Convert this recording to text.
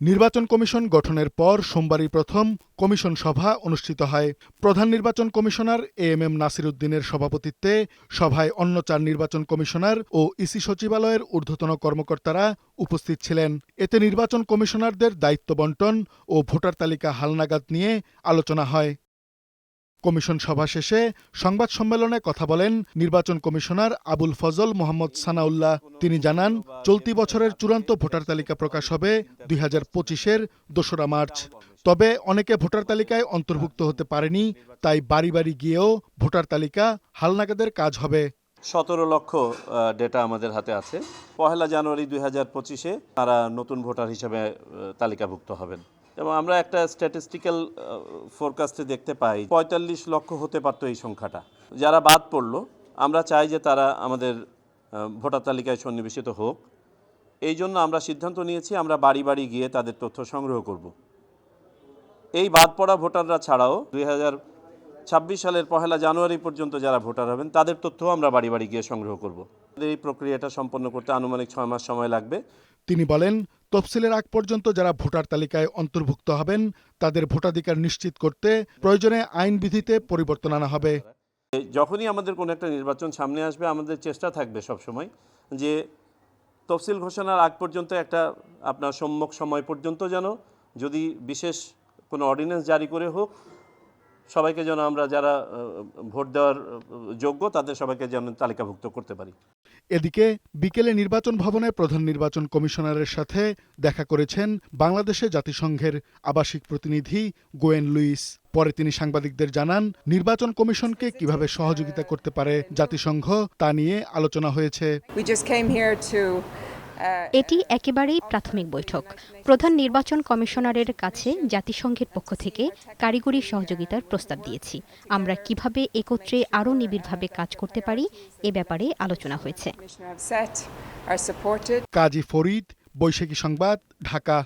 নির্বাচন কমিশন গঠনের পর সোমবারই প্রথম কমিশন সভা অনুষ্ঠিত হয়। প্রধান নির্বাচন commissioner A M M Nasir উদ্দিনের সভাপতিত্বে সভায় অন্য চার নির্বাচন কমিশনার ও ইসি সচিবালয়ের ঊর্ধ্বতন কর্মকর্তারা উপস্থিত ছিলেন। এতে নির্বাচন কমিশনারদের দায়িত্ব বন্টন ও ভোটার তালিকা হালনাগাদ নিয়ে আলোচনা হয়। কমিশন সভা শেষে সংবাদ সম্মেলনে কথা বলেন নির্বাচন কমিশনার আবুল ফজল মোহাম্মদ সানাউল্লাহ। তিনি জানান, চলতি বছরের চূড়ান্ত ভোটার তালিকা প্রকাশ হবে দুই হাজার পঁচিশের দোসরা মার্চ। তবে অনেকে ভোটার তালিকায় অন্তর্ভুক্ত হতে পারেনি, তাই বাড়ি বাড়ি গিয়েও ভোটার তালিকা হালনাগাদের কাজ হবে। সতেরো লক্ষ ডেটা আমাদের হাতে আছে। পহেলা জানুয়ারি দুই হাজার পঁচিশে তারা নতুন ভোটার হিসেবে তালিকাভুক্ত হবেন। এবং আমরা একটা স্ট্যাটিস্টিক্যাল ফোরকাস্টে দেখতে পাই, পঁয়তাল্লিশ লক্ষ হতে পারতো এই সংখ্যাটা। যারা বাদ পড়ল, আমরা চাই যে তারা আমাদের ভোটার তালিকায় সন্নিবেশিত হোক। এই জন্য আমরা সিদ্ধান্ত নিয়েছি, আমরা বাড়ি বাড়ি গিয়ে তাদের তথ্য সংগ্রহ করব। এই বাদ পড়া ভোটাররা ছাড়াও দুই ছাব্বিশ সালের পহেলা জানুয়ারি পর্যন্ত যারা ভোটার হবেন, তাদের তথ্যও আমরা বাড়ি বাড়ি গিয়ে সংগ্রহ করব। এই প্রক্রিয়াটা সম্পন্ন করতে আনুমানিক ছয় মাস সময় লাগবে। তিনি বলেন, তফসিলের আগ পর্যন্ত যারা ভোটার তালিকায় অন্তর্ভুক্ত হবেন, তাদের ভোটাধিকার নিশ্চিত করতে প্রয়োজনে আইন বিধিতে পরিবর্তন আনা হবে। যখনই আমাদের কোনো একটা নির্বাচন সামনে আসবে, আমাদের চেষ্টা থাকবে সবসময় যে তফসিল ঘোষণার আগ পর্যন্ত একটা আপনার সম্মুখ সময় পর্যন্ত যেন যদি বিশেষ কোনো অর্ডিন্যান্স জারি করে হোক সবাইকে যেন আমরা যারা ভোট দেওয়ার যোগ্য তাদের সবাইকে যেন তালিকাভুক্ত করতে পারি। এদিকে বিকেলে নির্বাচন ভবনে প্রধান নির্বাচন কমিশনারের সাথে দেখা করেছেন বাংলাদেশে জাতিসংঘের আবাসিক প্রতিনিধি গোয়েন লুইস। পরে তিনি সাংবাদিকদের জানান নির্বাচন কমিশনকে কীভাবে সহযোগিতা করতে পারে জাতিসংঘ তা নিয়ে আলোচনা হয়েছে। এটি একেবারেই প্রাথমিক বৈঠক। প্রধান নির্বাচন কমিশনারের কাছে জাতিসংঘের পক্ষ থেকে কারিগরি সহযোগিতার প্রস্তাব দিয়েছি। আমরা কীভাবে একত্রে আরও নিবিড়ভাবে কাজ করতে পারি এ ব্যাপারে আলোচনা হয়েছে. কাজী ফরিদ, বৈশাখী সংবাদ, ঢাকা।